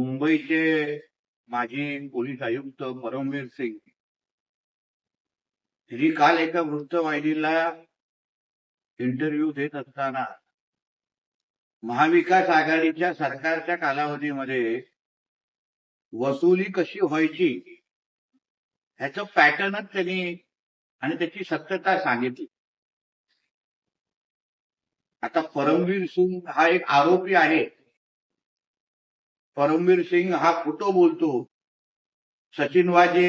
मुंबईचे माजी पोलीस आयुक्त परमवीर सिंग यांनी काल एका वृत्तवाहिनीला इंटरव्ह्यू देत असताना महाविकास आघाडीच्या सरकारच्या कालावधीमध्ये वसुली कशी व्हायची ह्याचं पॅटर्नच त्यांनी आणि त्याची सत्यता सांगितली. आता परमवीर सिंग हा एक आरोपी आहे. परमवीर सिंग हा खोटं बोलतो? सचिन वाजे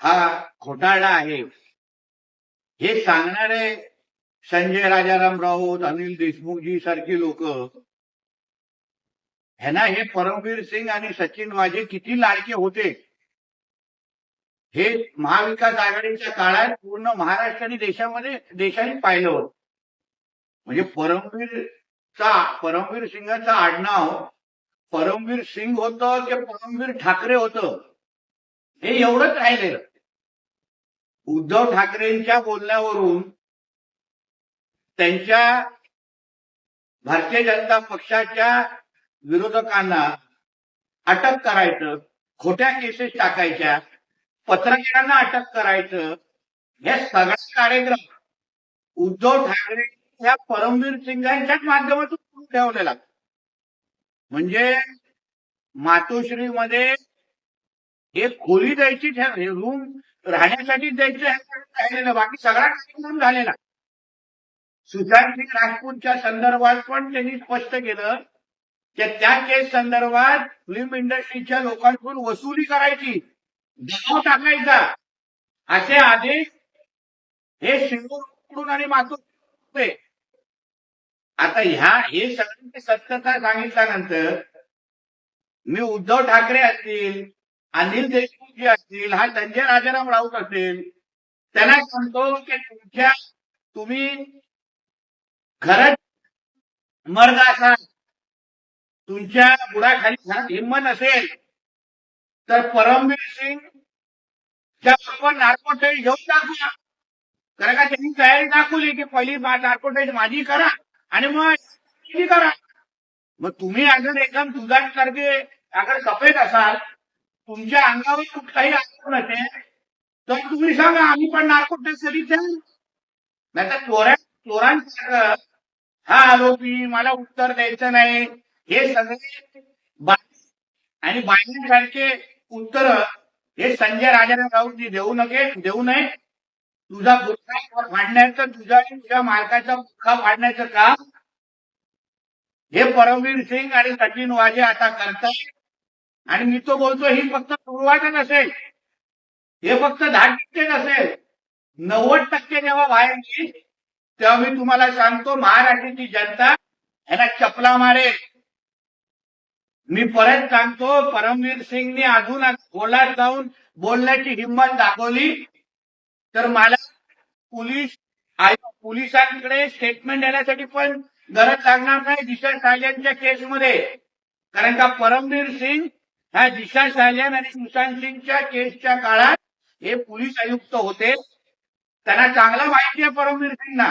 हा घोटाळा आहे. हे सांगणारे संजय राजाराम राऊत अनिल देशमुखजी सारखी लोक ह्यांना हे परमवीर सिंग आणि सचिन वाजे किती लाडके होते? हे महाविकास आघाडीच्या काळात पूर्ण महाराष्ट्र आणि देशामध्ये देशाने पाहिलं होतं. म्हणजे परमवीरचा परमवीर सिंगाचं आडनाव परमवीर सिंग होतं की परमवीर ठाकरे होतं? हे एवढंच राहिलेलं. उद्धव ठाकरेंच्या बोलण्यावरून त्यांच्या भारतीय जनता पक्षाच्या विरोधकांना अटक करायचं खोट्या केसेस टाकायच्या पत्रकारांना अटक करायचं हे सगळा कार्यक्रम उद्धव ठाकरे या परमवीर सिंगांच्याच माध्यमातून सुरू ठेवलेला. म्हणजे मातोश्रीमध्ये एक खोली द्यायची रूम राहण्यासाठी द्यायची राहिलेलं बाकी सगळा कार्यक्रम झालेला. सुशांत सिंग राजपूतच्या संदर्भात पण त्यांनी स्पष्ट केलं की त्या केस संदर्भात फिल्म इंडस्ट्रीच्या लोकांकडून वसुली करायची. दबाव टाकायचा. असे आदेश हे सिंगूरकडून आणि मातोश्री आता ह्या हे सगळ्यांची सत्यता सांगितल्यानंतर मी उद्धव ठाकरे असतील अनिल देशमुखजी असतील हा संजय राजाराम राऊत असेल त्यांना सांगतो की तुमच्या तुम्ही खरंच मर्द असाल तुमच्या बुडाखाली खरंच हिंमत असेल तर परमवीर सिंग च्या बरोबर नार्कोटेज घेऊन दाखवा. कारण का त्यांनी तयारी दाखवली की पहिली नार्कोटेज माझी करा. आणि मग करा. मग तुम्ही अजून एकदम दुधासारखे अगर सफेद असाल तुमच्या अंगावर कुठलाही आरोप नसेल तर तुम्ही सांगा आम्ही पण नार्कोटेज तरी नाही तर चोऱ्या चोरांसारखं हा आरोपी मला उत्तर द्यायचं नाही. हे सगळे आणि बायांसारखे उत्तर हे संजय राजाराम राऊतजी देऊ नये देऊ नये. तुझा बुरखा वाढण्याचं तुझा आणि तुझ्या मालकाचा बुरखा वाढण्याचं काम हे परमवीर सिंग आणि सचिन वाजे आता करतात. आणि मी तो बोलतो ही फक्त सुरुवात नसेल हे फक्त दहा टक्के नसेल. नव्वद टक्के जेव्हा बाहेर येईल तेव्हा मी तुम्हाला सांगतो महाराष्ट्राची जनता यांना चपला मारेल. मी परत सांगतो परमवीर सिंगने अजून बोलात जाऊन बोलण्याची हिंमत दाखवली. तर मला पोलीस पोलिसांकडे स्टेटमेंट देण्यासाठी पण गरज लागणार नाही दिशा सायलेनच्या केसमध्ये. कारण का परमवीर सिंग ह्या दिशा सायल्यान आणि सुशांत सिंगच्या केसच्या काळात हे पोलीस आयुक्त होते. त्यांना चांगला माहिती आहे परमवीर सिंगना.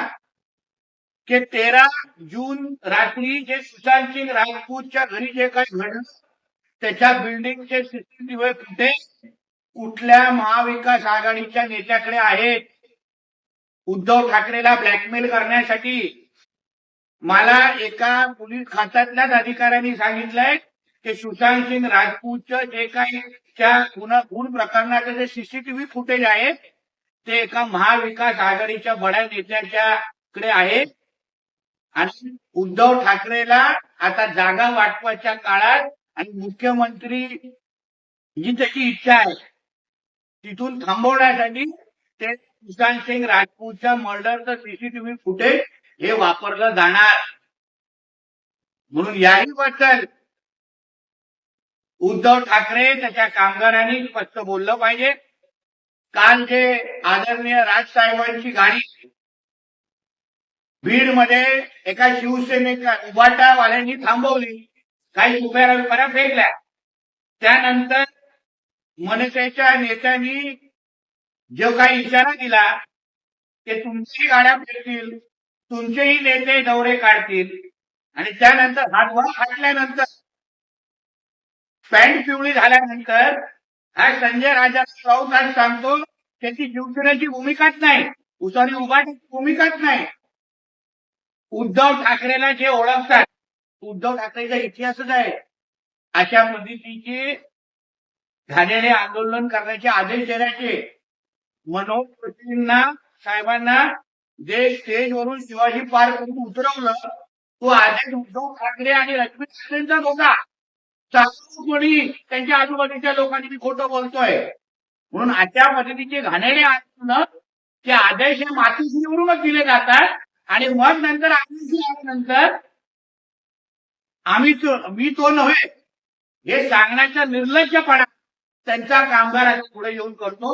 की तेरा जून रात्री जे सुशांत सिंग राजपूतच्या घरी जे काही घडलं त्याच्या बिल्डिंगचे सीसीटीव्ही फुटेज कुठल्या महाविकास आघाडीच्या नेत्याकडे आहेत? उद्धव ठाकरेला ब्लॅकमेल करण्यासाठी. मला एका पोलीस खात्यातल्याच अधिकाऱ्यांनी सांगितलंय की सुशांत सिंग राजपूतच्या जे काही त्या गुन्हा खून प्रकरणाचे जे सीसीटीव्ही फुटेज आहे ते एका महाविकास आघाडीच्या बड्या नेत्याच्याकडे आहे. आणि उद्धव ठाकरेला आता जागा वाटपाच्या काळात आणि मुख्यमंत्री जी त्याची इच्छा आहे तिथून थांबवण्यासाठी ते सुशांत सिंग राजपूतच्या मर्डरचं सीसीटीव्ही फुटेज हे वापरलं जाणार. म्हणून याही बद्दल उद्धव ठाकरे त्याच्या कामगारांनी स्पष्ट बोललं पाहिजे. काल जे आदरणीय राजसाहेबांची गाडी बीडमध्ये एका शिवसेनेच्या उभाटावाल्यांनी थांबवली. काही उभ्या उभ्या फेकल्या. त्यानंतर मनसेच्या नेत्यांनी जो काही इशारा दिला ते तुमची गाड्या फेकतील तुमचेही नेते दौरे काढतील. आणि त्यानंतर हातभार फाटल्यानंतर पॅन्ट पिवळी झाल्यानंतर हा संजय राजा राऊत आज सांगतो त्याची शिवसेनेची भूमिकाच नाही उसाने उभाटीची भूमिकाच नाही. उद्धव ठाकरेला जे ओळखतात उद्धव ठाकरेचा इतिहासच आहे. अशा पद्धतीचे झालेले आंदोलन करण्याचे आदेश देण्याचे. मनोज जोशींना साहेबांना जे स्टेजवरून शिवाजी पार करून उतरवलं. तो आदेश उद्धव ठाकरे आणि लक्ष्मी ठाकरेंचाच होता. कोणी त्यांच्या आजूबाजूच्या लोकांनी मी खोटं बोलतोय. म्हणून अशा पद्धतीचे घाणेरे आंदोलन ते आदेश हे मातुश्रीवरूनच दिले जातात. आणि मग नंतर आदेश आल्यानंतर आम्ही मी तो नव्हे. हे सांगण्याचा निर्लज्जपणा त्यांचा कामगाराच्या पुढे येऊन करतो.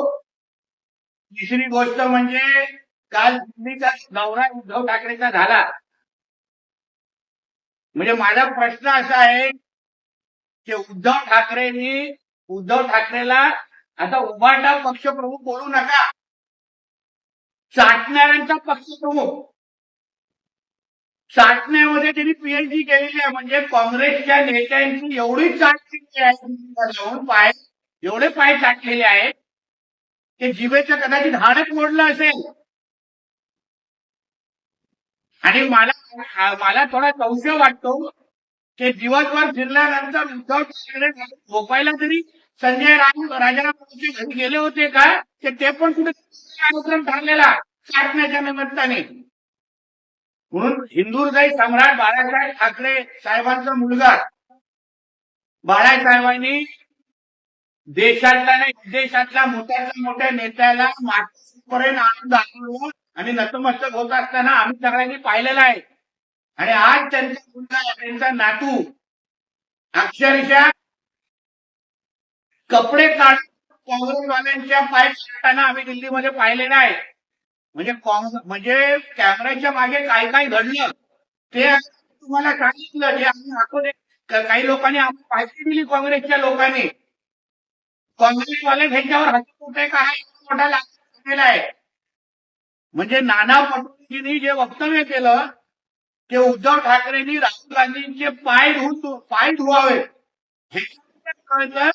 तिसरी गोष्ट म्हणजे काल दिल्लीचा दौरा उद्धव ठाकरेचा झाला. म्हणजे माझा प्रश्न असा आहे की उद्धव ठाकरेंनी उद्धव ठाकरेला आता उभाटा पक्षप्रमुख बोलू नका. चाटणाऱ्यांचा पक्षप्रमुख. चाटण्यामध्ये त्यांनी पीएचडी केलेली आहे. म्हणजे काँग्रेसच्या नेत्यांची एवढी चाट केली आहे. जाऊन पाय एवढे पाय चाटलेले आहेत ते जिभेचं कदाचित हाडच मोडलं असेल. आणि मला मला थोडा संशय वाटतो की दिवसभर फिरल्यानंतर उद्धव ठाकरे झोपायला तरी संजय राम राजाराम घरी गेले होते का? ते ते पण कुठे कार्यक्रम ठरलेला साठण्याच्या निमित्ताने. म्हणून हिंदुहृदय सम्राट बाळासाहेब ठाकरे साहेबांचा मुलगा बाळासाहेबांनी देशातल्या नाही विदेशातल्या मोठ्यातल्या मोठ्या नेत्याला मार्केटपर्यंत आणून दाखवून आणि नतमस्तक होत असताना आम्ही सगळ्यांनी पाहिलेलं आहे. आणि आज त्यांचा मुलगा त्यांचा नातू. अक्षरशः कपडे काढून काँग्रेसवाल्यांच्या पाय काढताना आम्ही दिल्लीमध्ये पाहिलेलं आहे. म्हणजे काँग्रेस म्हणजे कॅमेऱ्याच्या मागे काय काय घडलं ते तुम्हाला सांगितलं जे आम्ही दाखवले काही लोकांनी आम्ही माहिती दिली काँग्रेसच्या लोकांनी. काँग्रेसवाले त्यांच्यावर हसत का मोठा केला आहे म्हणजे नाना पटोलेजींनी जे वक्तव्य केलं ते उद्धव ठाकरेंनी राहुल गांधींचे पाय धुवून पाय धुवावे. हे कळतं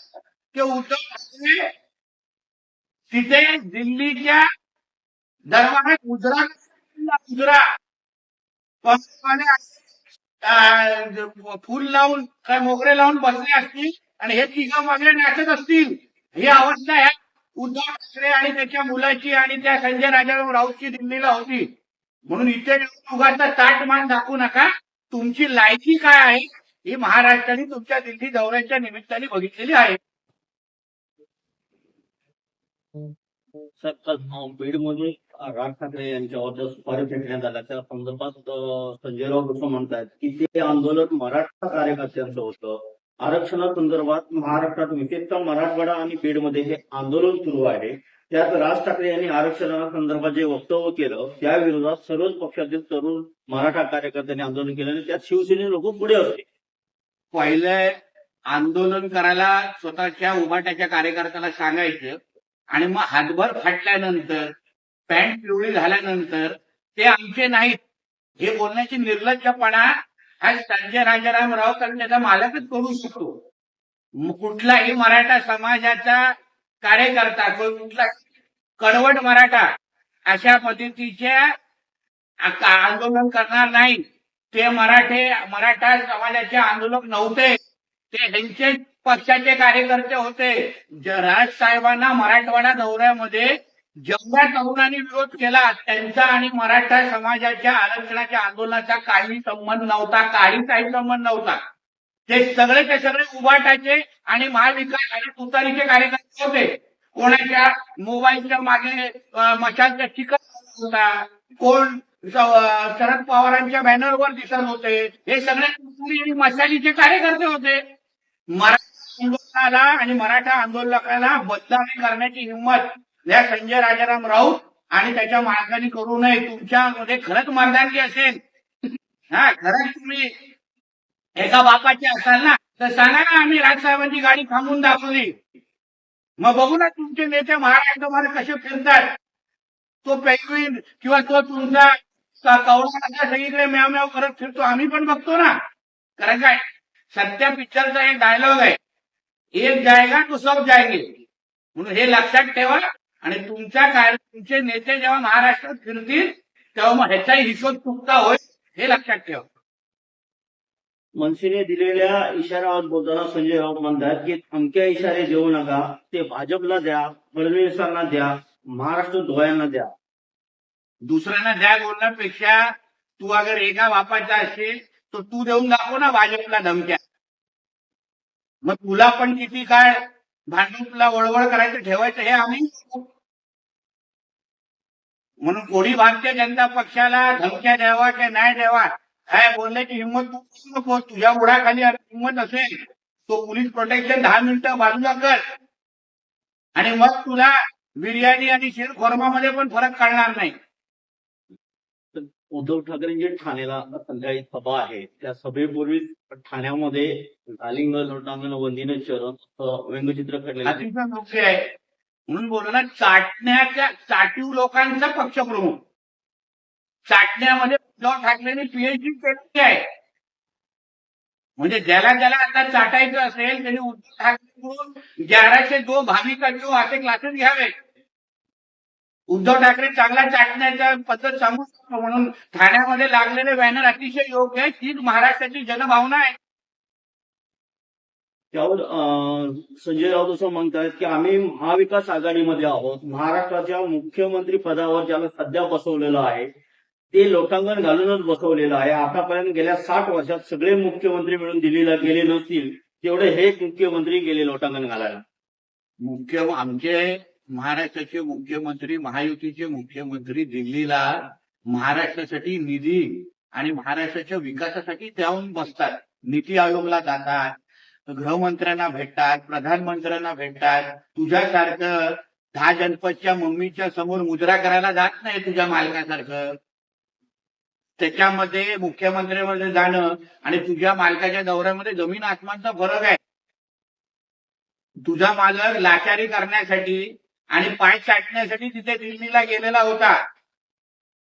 की उद्धव ठाकरे तिथे दिल्लीच्या दरबारात उजरा उजरा? काँग्रेसवाले फुल लावून काय मोगरे लावून बसले असतील आणि हे तिघं मागे नाचत असतील. ही अवस्था आहे उद्धव ठाकरे आणि त्याच्या मुलाची आणि त्या संजय राजाराम राऊतची दिल्लीला होती. म्हणून इथे उगाचा ताट मान दाखवू नका. तुमची लायकी काय आहे ही महाराष्ट्राने तुमच्या दिल्ली दौऱ्याच्या निमित्ताने बघितलेली आहे. सर काल राज ठाकरे यांच्यावर सुपारी फेकण्यात आला त्या संदर्भात संजय राऊत असं म्हणतात की ते आंदोलन मराठा कार्यकर्त्यांचं होतं. आरक्षणासंदर्भात महाराष्ट्रात विशेषतः मराठवाडा आणि बीडमध्ये हे आंदोलन सुरू आहे. त्यात राज ठाकरे यांनी आरक्षणासंदर्भात जे वक्तव्य केलं त्या विरोधात सर्वच पक्षातील तरुण मराठा कार्यकर्त्यांनी आंदोलन केलं आणि त्यात शिवसेने लोक पुढे होते. पहिले आंदोलन करायला स्वतःच्या उभाट्याच्या कार्यकर्त्याला सांगायचं आणि मग हातभर फाटल्यानंतर पॅन्ट पिवळी झाल्यानंतर ते आमचे नाहीत. हे बोलण्याची निर्लज्जपणा आज संजय राजाराम राऊत मालकच करू शकतो. कुठलाही मराठा समाजाचा कार्यकर्ता कुठला कडवट मराठा अशा पद्धतीच्या आंदोलन करणार नाही. ते मराठे मराठा समाजाचे आंदोलक नव्हते. ते ह्यांचे पक्षाचे कार्यकर्ते होते. राज साहेबांना मराठवाडा दौऱ्यामध्ये जेवढ्या तरुणांनी विरोध केला. त्यांचा आणि मराठा समाजाच्या आरक्षणाच्या आंदोलनाचा काही संबंध नव्हता काही काही संबंध नव्हता. ते सगळे ते सगळे उभाटाचे आणि महाविकास आणि तुतारीचे कार्यकर्ते होते. कोणाच्या मोबाईलच्या मागे अं, मशालच्या चिकन होता. कोण शरद पवारांच्या बॅनरवर दिसत होते. हे सगळे तुतारी आणि मशालीचे कार्यकर्ते होते. मराठा आंदोलनाला आणि मराठा आंदोलकाला बदनामी करण्याची हिंमत या संजय राजाराम राऊत आणि त्याच्या मार्गाने करू नये. तुमच्यामध्ये खरंच मर्दानगी असेल. हा खरंच तुम्ही एका बापाचे असाल ना तर सांगा ना आम्ही राजसाहेबांची गाडी थांबून दाखवली. मग बघू ना तुमचे नेते महाराष्ट्रामध्ये कसे फिरतात. तो पेंग्विन किंवा तो तुमचा कवडा असा सगळीकडे म्याव म्याव करत फिरतो आम्ही पण बघतो ना. कारण काय? सत्या पिक्चरचा एक डायलॉग आहे. एक जायगा तो सब जायगे. म्हणून हे लक्षात ठेवा. आणि तुमच्या कार्य तुमचे नेते जेव्हा महाराष्ट्रात फिरतील तेव्हा मग ह्याचाही हिशोब चुकता होईल हे लक्षात ठेवा. मनसेने दिलेल्या इशाऱ्यावर बोलताना संजय राऊत म्हणतात की अमक्या इशारे देऊ नका ते भाजपला द्या फडणवीसांना द्या महाराष्ट्र धुळ्यांना द्या. दुसऱ्यांना द्या बोलण्यापेक्षा तू अगर एका बापाचा असेल तर तू देऊन दाखव ना भाजपला धमक्या. मग तुला पण किती काळ भांडूपला वळवळ करायचं ठेवायचं हे आम्ही म्हणून कोणी भारतीय जनता पक्षाला धमक्या द्यावा की नाही द्यावा काय बोलण्याची हिंमत तू नको तुझ्या बुडाखाली हिंमत असेल तो पोलीस प्रोटेक्शन दहा मिनिटं बाजूला कर. आणि मग तुला बिर्याणी आणि शिर खोरमामध्ये पण फरक कळणार नाही. उद्धव ठाकरेंची ठाण्याला संध्याकाळी सभा आहे. त्या सभेपूर्वीच ठाण्यामध्ये कालिंग लोटांगण वंदीनं शरण व्यंगचित्र काढलेलं आहे. अतिशय आहे. म्हणून बोललो ना चाटण्याच्या चाटीव लोकांचा पक्षप्रमुख. चाटण्यामध्ये उद्धव ठाकरेंनी पीएचडी केलेली आहे. म्हणजे ज्याला ज्याला आता चाटायचं असेल त्यांनी उद्धव ठाकरेकडून ग्याराशे दो भाविकांचे जो असे क्लासेस घ्यावे उद्धव ठाकरे चांगला चाटण्याच्या पद्धत सांगू शकतो म्हणून ठाण्यामध्ये लागलेले बॅनर अतिशय योग्य आहे हीच महाराष्ट्राची जनभावना आहे. त्यावर संजय राऊत असं म्हणतात की आम्ही महाविकास आघाडीमध्ये आहोत. महाराष्ट्राच्या मुख्यमंत्री पदावर ज्याला सध्या बसवलेलं आहे ते लोटांगण घालूनच बसवलेलं आहे. आतापर्यंत गेल्या साठ वर्षात सगळे मुख्यमंत्री मिळून दिल्लीला गेले नसतील तेवढे हे मुख्यमंत्री गेले लोटांगण घालायला. मुख्य आमचे महाराष्ट्राचे मुख्यमंत्री महायुतीचे मुख्यमंत्री दिल्लीला महाराष्ट्रासाठी निधी आणि महाराष्ट्राच्या विकासासाठी जाऊन बसतात. नीती आयोगला जातात गृहमंत्र्यांना भेटतात प्रधानमंत्र्यांना भेटतात. तुझ्यासारखं दहा जनपदच्या मम्मीच्या समोर मुजरा करायला जात नाही तुझ्या मालकासारखं. त्याच्यामध्ये मुख्यमंत्र्यामध्ये जाणं आणि तुझ्या मालकाच्या दौऱ्यामध्ये जमीन आसमानचा फरक आहे. तुझा मालक लाचारी करण्यासाठी आणि पाय चाटण्यासाठी तिथे दिल्लीला गेलेला होता.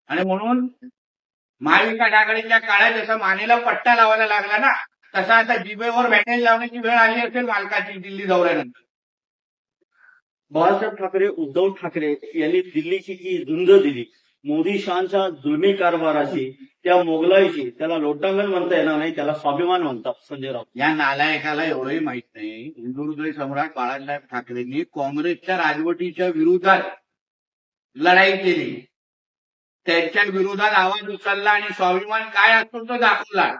आणि म्हणून महाविकास आघाडीच्या काळात जसा मानेला पट्टा लावायला लागला ना तसा आता जिबेवर बॅटेज लावण्याची वेळ आली असेल मालकाची दिल्ली दौऱ्यानंतर. बाळासाहेब ठाकरे उद्धव ठाकरे यांनी दिल्लीची जी झुंज दिली. मोदी शहांच्या जुलमी कारभाराची त्या मोगलाईची त्याला लोटांगण म्हणता येणार नाही त्याला स्वाभिमान म्हणतात संजय राऊत. या नालायकाला एवढंही माहीत नाही. हिंदुहृदय सम्राट बाळासाहेब ठाकरेंनी काँग्रेसच्या राजवटीच्या विरोधात लढाई केली. त्यांच्या विरोधात आवाज उचलला आणि स्वाभिमान काय असतो तो दाखवला.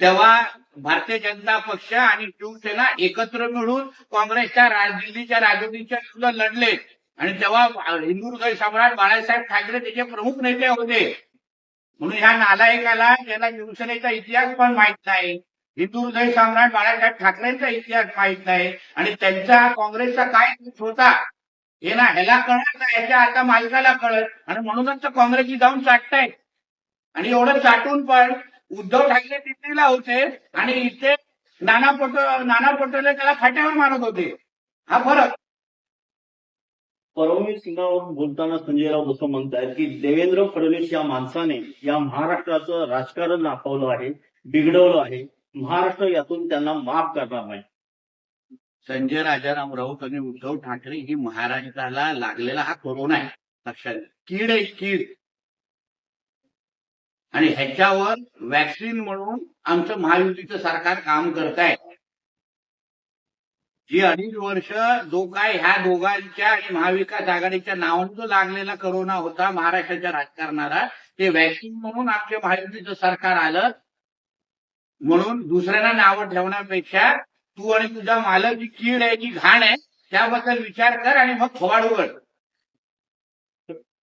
तेव्हा भारतीय जनता पक्ष आणि शिवसेना एकत्र मिळून काँग्रेसच्या राज- दिल्लीच्या राजवटीच्या विरुद्ध लढले आणि तेव्हा हिंदू हृदय सम्राट बाळासाहेब ठाकरे त्याचे प्रमुख नेते होते. म्हणून ह्या नालायकाला ज्याला शिवसेनेचा इतिहास पण माहीत नाही हिंदू हृदय सम्राट बाळासाहेब ठाकरेंचा इतिहास माहीत नाही आणि त्यांचा काँग्रेसचा काय होता हे ना ह्याला कळत नाही ह्याच्या आता मालकाला कळत आणि म्हणूनच तर काँग्रेसची जाऊन चाटतायत आणि एवढं चाटून पण उद्धव ठाकरे दिल्लीला होते आणि इथे नाना पटो नाना पटोले त्याला फाट्यावर मारत होते. हा फरक. परमवीर सिंगावरून बोलताना संजय राऊत असं म्हणतायत की देवेंद्र फडणवीस या माणसाने या महाराष्ट्राचं राजकारण दाखवलं आहे बिघडवलं आहे. महाराष्ट्र यातून त्यांना माफ करणार नाही. संजय राजाराम राऊत आणि उद्धव ठाकरे ही महाराष्ट्राला लागलेला हा कोरोना आहे. लक्षात कीड आहे कीड. आणि ह्याच्यावर व्हॅक्सिन म्हणून आमचं महायुतीचं सरकार काम करत आहे जी अडीच वर्ष जो काय ह्या दोघांच्या आणि महाविकास आघाडीच्या नावाने जो लागलेला करोना होता महाराष्ट्राच्या राजकारणाला ते व्हॅक्सिन म्हणून आमच्या महायुतीचं सरकार आलं. म्हणून दुसऱ्यांना नावं ठेवण्यापेक्षा तू आणि तुझा मालक जी कीड आहे जी घाण आहे त्याबद्दल विचार कर आणि मग फवाड उघड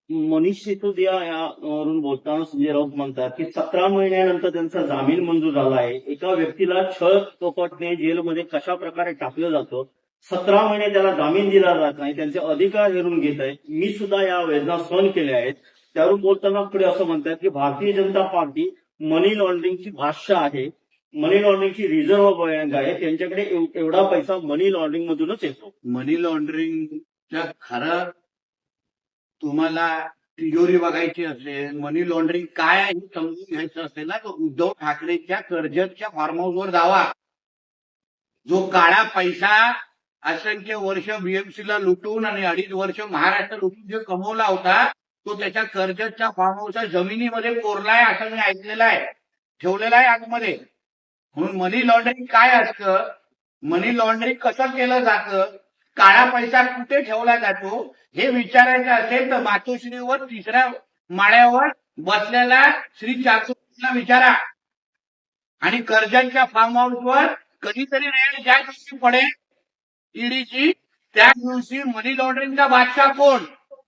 मनीष सिसोदिया यावरून बोलताना संजय राऊत म्हणतात की सतरा महिन्यानंतर त्यांचा जामीन मंजूर झाला आहे. एका व्यक्तीला छळ कपटने जेलमध्ये कशा प्रकारे टाकलं जातं? सतरा महिने त्याला जामीन दिला जात नाही त्यांचे अधिकार हेरून घेत आहेत मी सुद्धा या वेदना सहन केल्या आहेत. त्यावरून बोलताना पुढे असं म्हणतात की भारतीय जनता पार्टी मनी लॉन्ड्रिंगची भाष्य आहे. मनी लॉन्ड्रिंगची रिझर्व्ह बँक आहे. त्यांच्याकडे एवढा पैसा मनी लॉन्ड्रिंग मधूनच येतो. मनी लॉन्ड्रिंगच्या खरा तुम्हाला तिजोरी बघायची असेल मनी लॉन्ड्रिंग काय आहे हे समजून घ्यायचं असेल ना तर उद्धव ठाकरेच्या कर्जतच्या फार्म हाऊसवर जावा. जो काळा पैसा असंख्य वर्ष बीएमसीला लुटून आणि अडीच वर्ष महाराष्ट्र लुटून जे कमवला होता तो त्याच्या कर्जतच्या फार्म हाऊसच्या जमिनीमध्ये कोरलाय असं मी ऐकलेलं आहे. ठेवलेला आहे आतमध्ये. म्हणून मनी लॉन्ड्रिंग काय असतं? मनी लॉन्ड्रिंग कसं केलं जातं? काळा पैसा कुठे ठेवला जातो? हे विचारायचं असेल तर मातोश्रीवर तिसऱ्या माळ्यावर बसलेला श्री चातुर्ला विचारा. आणि कर्जांच्या फार्म हाऊसवर कधीतरी रेड ज्या दिवशी पडेल ईडीची त्या दिवशी मनी लॉन्ड्रिंगचा बादशाह कोण?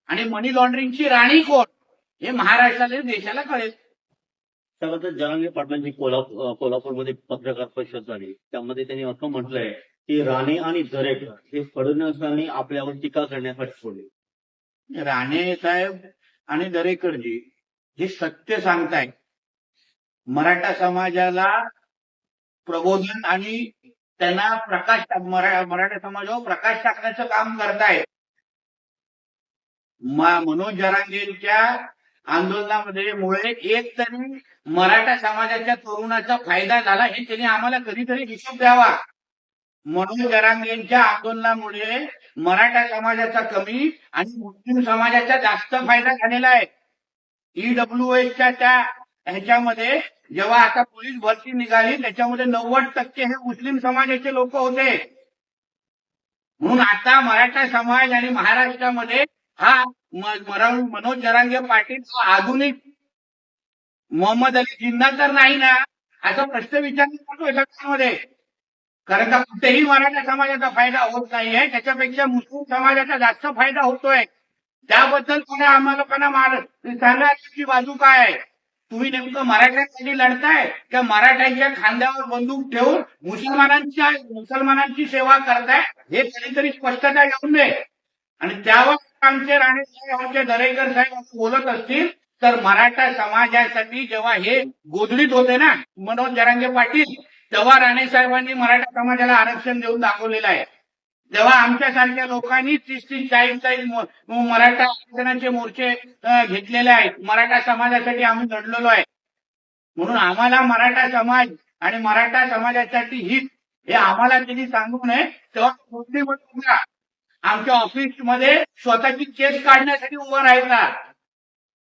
आणि मनी लॉन्ड्रिंगची राणी कोण? हे महाराष्ट्राला देशाला कळेल. त्याबद्दल जरांगे पाटलांची कोल्हापूर कोल्हापूरमध्ये पत्रकार परिषद झाली. त्यामध्ये त्यांनी असं म्हटलंय की राणे आणि दरेकर हे फडणवीसांनी आपल्यावर टीका करण्यासाठी सोडले. राणे साहेब आणि दरेकरजी हे सत्य सांगताय मराठा समाजाला प्रबोधन आणि त्यांना प्रकाश मराठा समाजावर प्रकाश टाकण्याचं काम करताय मनोज जरांगेंच्या आंदोलनामध्ये मुळे एक तरी मराठा समाजाच्या तरुणाचा फायदा झाला हे त्यांनी आम्हाला कधीतरी हिशोब द्यावा. मनोज जरांगेंच्या आंदोलनामुळे मराठा समाजाचा कमी आणि मुस्लिम समाजाचा जास्त फायदा झालेला आहे. ईडब्ल्यू एसच्या त्या ह्याच्यामध्ये जेव्हा आता पोलीस भरती निघाली त्याच्यामध्ये नव्वद टक्के हे मुस्लिम समाजाचे लोक होते. म्हणून आता मराठा समाज आणि महाराष्ट्रामध्ये हा मनोज जरांगे पाटील हा आधुनिक मोहम्मद अली जिन्ना तर नाही ना असा प्रश्न विचारला जातो मध्ये कारण का कुठेही मराठा समाजाचा फायदा होत नाहीये. त्याच्यापेक्षा मुस्लिम समाजाचा जास्त फायदा होतोय. त्याबद्दल कोणा आम्हाला कोणा सांगा तुमची बाजू काय आहे? तुम्ही नेमकं मराठ्यांसाठी लढताय. का मराठ्यांच्या खांद्यावर बंदूक ठेवून मुसलमानांच्या मुसलमानांची सेवा करताय. हे कधीतरी स्पष्टता येऊन दे आणि त्यावर आमचे राणे साहेब आमचे दरेकर साहेब बोलत असतील तर मराठा समाजासाठी जेव्हा हे गोधडीत होते ना मनोज जरांगे पाटील तेव्हा राणे साहेबांनी मराठा समाजाला आरक्षण देऊन दाखवलेलं आहे. तेव्हा आमच्यासारख्या लोकांनी तीस तीस चाळीस चाळीस मराठा आरक्षणाचे मोर्चे घेतलेले आहेत. मराठा समाजासाठी आम्ही लढलेलो आहे. म्हणून आम्हाला मराठा समाज आणि मराठा समाजासाठी हित हे आम्हाला त्यांनी सांगू नये. तेव्हा कोणती उभा आमच्या ऑफिसमध्ये स्वतःची केस काढण्यासाठी उभं राहायचा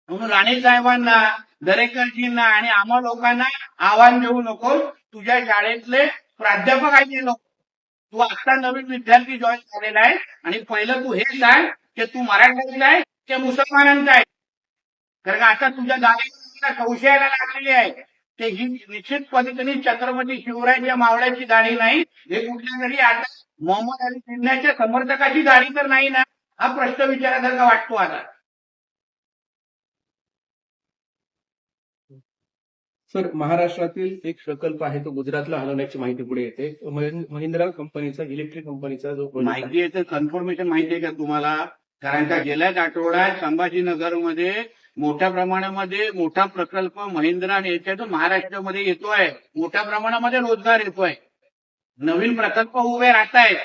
म्हणून राणे साहेबांना दरेकरजींना आणि आम्हा लोकांना आव्हान देऊ नको. तुझ्या शाळेतले प्राध्यापक आहे लोक. तू आता नवीन विद्यार्थी जॉईन झालेला आहे. आणि पहिलं तू हे सांग की तू मराठ्याचा आहे की मुसलमानांचा आहे? कारण का आता तुझ्या गाडीला कौशल्याला लागलेली आहे. ते ही निश्चित पद्धतीने छत्रपती शिवरायांच्या मावळ्याची गाडी नाही. हे कुठल्या तरी आता मोहम्मद अली जिन्नाच्या समर्थकाची गाडी तर नाही ना? हा प्रश्न विचारासारखा वाटतो आता. सर महाराष्ट्रातील एक प्रकल्प आहे तो गुजरातला हलवण्याची माहिती पुढे येते. महिंद्रा कंपनीचा इलेक्ट्रिक कंपनीचा जो माहिती आहे. तर कन्फर्मेशन माहिती आहे का तुम्हाला? कारण का गेल्याच आठवड्यात संभाजीनगरमध्ये मोठ्या प्रमाणामध्ये मोठा प्रकल्प महिंद्रा आणि याच्यातून महाराष्ट्रामध्ये येतोय मोठ्या प्रमाणामध्ये रोजगार येतोय नवीन प्रकल्प उभे राहत आहेत.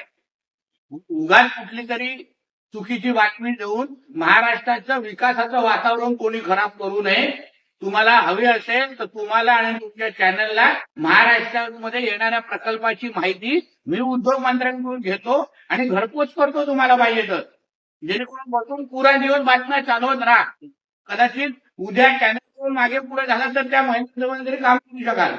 उगाच कुठली तरी चुकीची बातमी देऊन महाराष्ट्राचं विकासाचं वातावरण कोणी खराब करू नये. तुम्हाला हवी असेल तर तुम्हाला आणि तुमच्या चॅनलला महाराष्ट्रामध्ये येणाऱ्या प्रकल्पाची माहिती मी उद्योग मंत्र्यांकडून घेतो आणि घरपोच करतो तुम्हाला पाहिजे तर. जेणेकरून बसून पुरा दिवस बातम्या चालवत राहा. कदाचित उद्या चॅनल मागे पुढे झाला तर त्या महिन्याजवळ तरी काम करू शकाल.